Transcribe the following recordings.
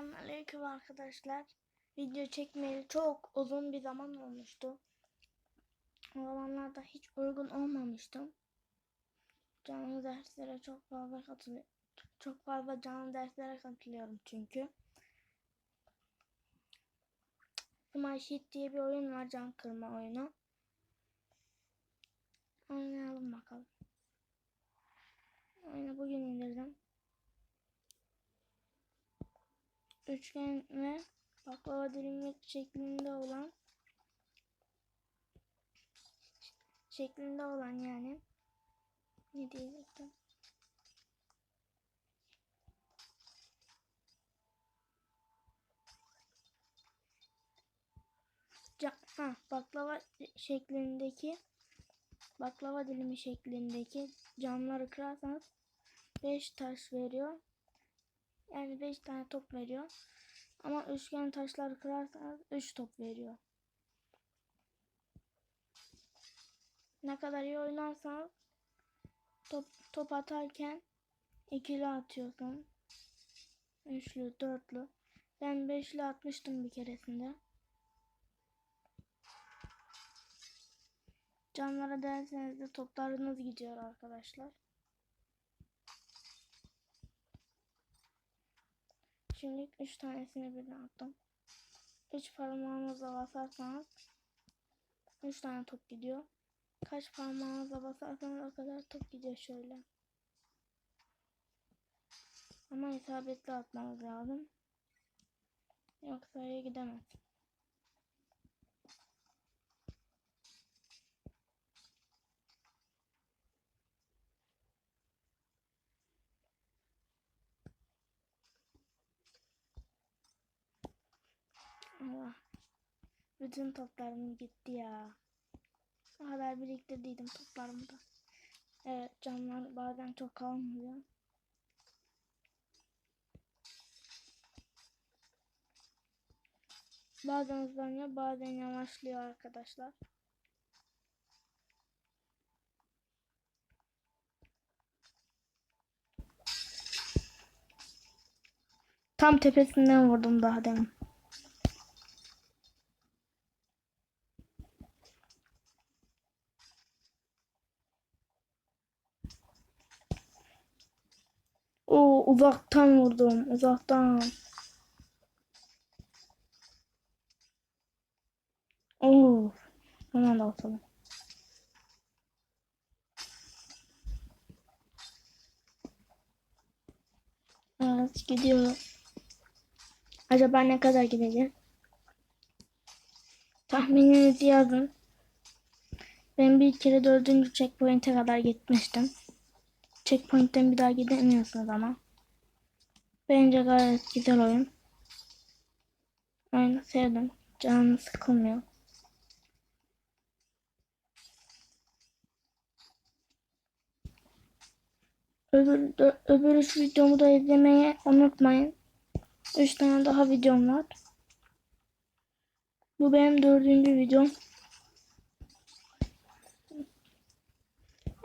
Selamünaleyküm arkadaşlar. Video çekmeyeli çok uzun bir zaman olmuştu. O zamanlarda hiç uygun olmamıştım. Canlı derslere çok fazla katılıyorum. Çok fazla canlı derslere katılıyorum çünkü. Smart Sheet diye bir oyun var can kırma oyunu. Oynayalım bakalım. Oyunu bugün indirdim. Üçgen ve baklava dilimi şeklinde olan şeklinde olan yani ne diyecektim ha, baklava şeklindeki baklava dilimi şeklindeki camları kırarsanız 5 taş veriyor. Yani 5 tane top veriyor. Ama üçgen taşları kırarsanız 3 top veriyor. Ne kadar iyi oynarsanız top, top atarken ikili atıyorsun. Üçlü, dörtlü. Ben beşli atmıştım bir keresinde. Camlara derseniz de toplarınız gidiyor arkadaşlar. Şimdi 3 tanesini birden attım. 3 parmağınızla basarsanız 3 tane top gidiyor. Kaç parmağınızla basarsanız o kadar top gidiyor şöyle. Ama isabetli atmanız lazım. Yoksa iyi gidemez. Allah. Bütün toplarım gitti ya. O kadar biriktirdiydim toplarımı da. Evet camlar bazen çok kalmıyor. Bazen hızlanıyor bazen yavaşlıyor arkadaşlar. Tam tepesinden vurdum daha demin. Oo uzaktan vurdum. Uzaktan. Oo. Hemen de atalım. Evet gidiyorum. Acaba ne kadar gideceğim? Tahmininizi yazın. Ben bir kere dördüncü checkpoint'e kadar gitmiştim. Checkpoint'ten bir daha gidemiyorsunuz ama. Bence gayet güzel oyun. Oyunu sevdim. Canım sıkılmıyor. Öbür, öbür üç videomu da izlemeyi unutmayın. Üç tane daha videom var. Bu benim dördüncü videom.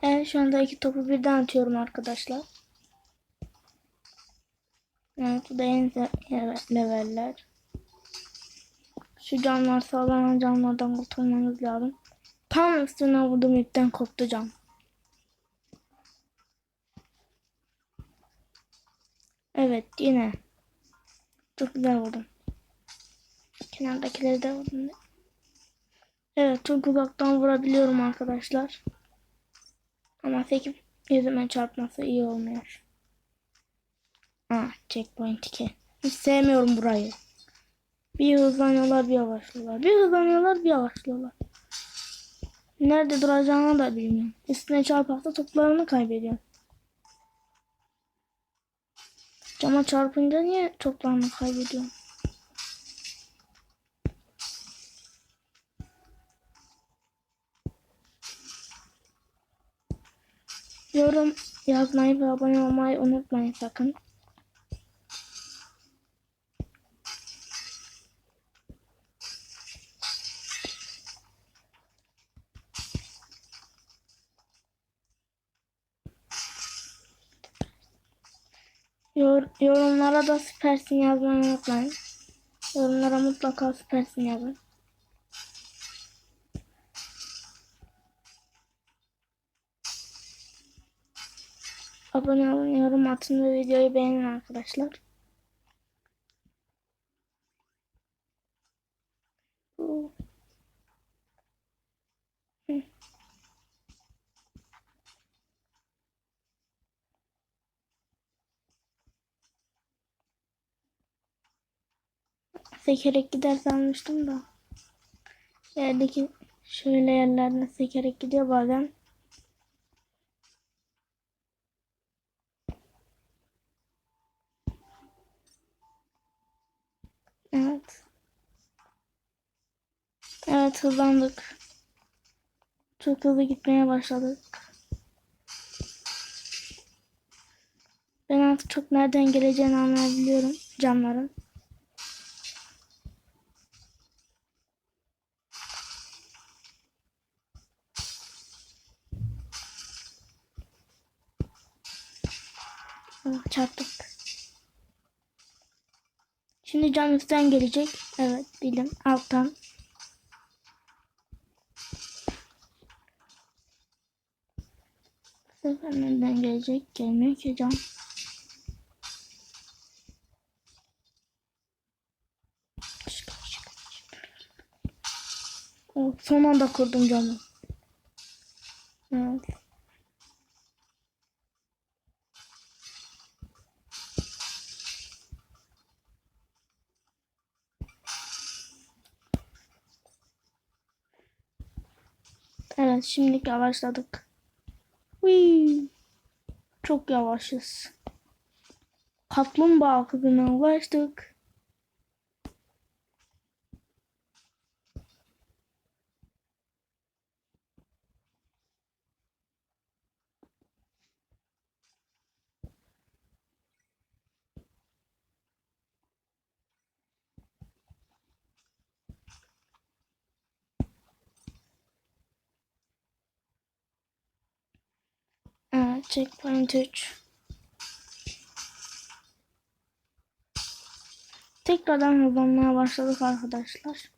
Evet şu anda iki topu birden atıyorum arkadaşlar. Evet bu da en leveller. Şu camlar sağlanan camlardan kurtulmanız lazım. Tam üstüne vurdum ipten koptu cam. Evet yine. Çok güzel vurdum. Kenardakileri de vurdum. Evet çok uzaktan vurabiliyorum arkadaşlar. Ama sekip yüzüme çarpması iyi olmuyor. Ah checkpoint 2. Hiç sevmiyorum burayı. Bir hızlanıyorlar bir yavaşlıyorlar. Bir hızlanıyorlar bir yavaşlıyorlar. Nerede duracağını da bilmiyorum. Üstüne çarparsa toplarını kaybediyorum. Cama çarpınca niye toplarını kaybediyorum? Yorum yazmayı ve abone olmayı unutmayın sakın. Yor- yorumlara da süpersin yazmayı unutmayın. Yorumlara mutlaka süpersin yazın. Abone olun, yorum atın ve videoyu beğenin arkadaşlar. Bu- Hı. Sekerek gider sanmıştım da. Yerdeki şöyle yerlerden sekerek gidiyor bazen. Evet. Evet hızlandık. Çok hızlı gitmeye başladık. Ben artık çok nereden geleceğini anlayabiliyorum camların. Çarptık. Şimdi üstten gelecek. Evet bildim. Alttan. Bu sefer nereden gelecek? Gelmiyor ki cam. Oh, son anda kurdum camı. Evet. Evet şimdilik yavaşladık. Whee! Çok yavaşız. Kaplumbağa hızına ulaştık. Evet, checkpoint 3. Tekrardan hızlanmaya başladık arkadaşlar.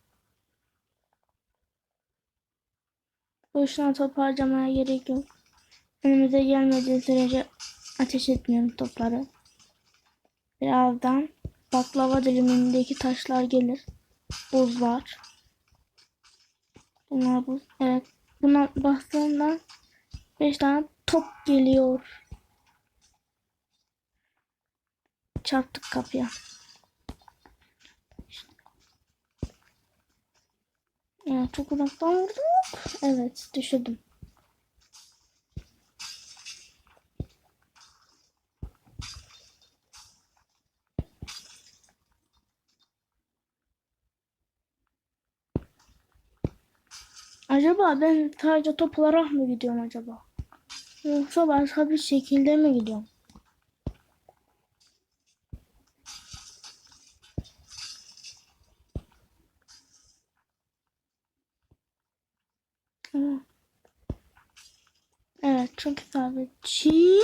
Boşuna top harcamaya gerek yok. Önümüze gelmediği sürece ateş etmiyorum topları. Birazdan baklava dilimindeki taşlar gelir. Buzlar. Bunlar buz. Evet. Buna bastığımda 5 tane top geliyor. Çarptık kapıya. Ya çok uzaktan vurduk. Evet düşürdüm. Acaba ben sadece top olarak mı gidiyorum acaba? Yoksa başka bir şekilde mi gidiyorum? Evet çok isabetçi.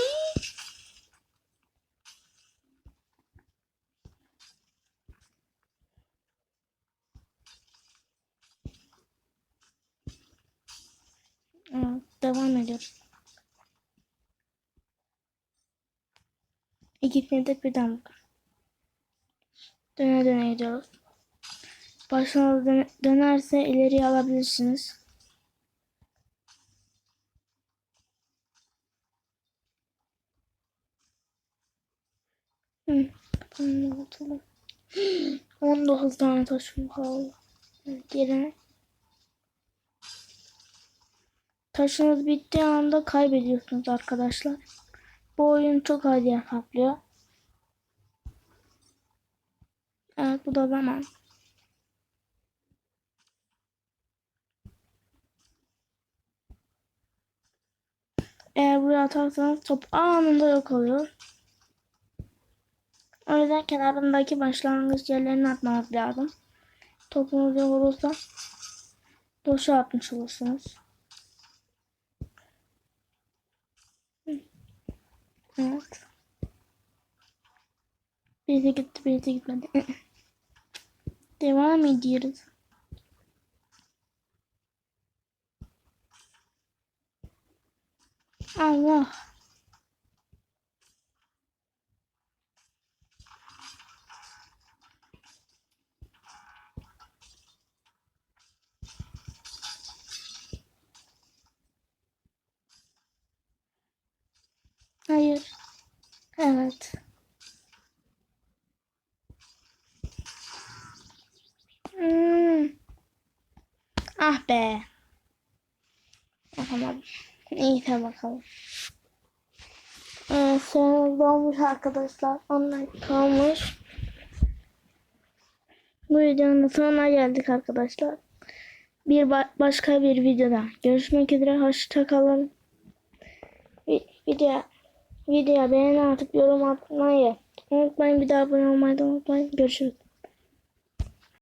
Evet, devam ediyoruz. De birden. Döne döne gidiyoruz. Başına döne- dönerse ileriye alabilirsiniz. Hı, kapanma bakalım. 19 tane taşım kaldı. Yerine. Taşınız bittiği anda kaybediyorsunuz arkadaşlar. Bu oyun çok yer kaplıyor. Evet bu da zaman. Eğer buraya atarsanız top anında yok oluyor. O yüzden kenarındaki başlangıç yerlerine atmanız lazım. Topunuz yok olursa boşa atmış olursunuz. Evet. Birisi gitti, birisi gitmedi. Devam ediyoruz. Allah. Hayır. Evet. Ah be. Yapamadım. İyi bakalım. Evet, süremiz dolmuş arkadaşlar. Onlar kalmış. Bu videonun sonuna geldik arkadaşlar. Bir ba- başka bir videoda görüşmek üzere. Hoşça kalın. Vi- video videoya beğeni atıp yorum atmayı unutmayın. Bir daha abone olmayı unutmayın. Görüşürüz.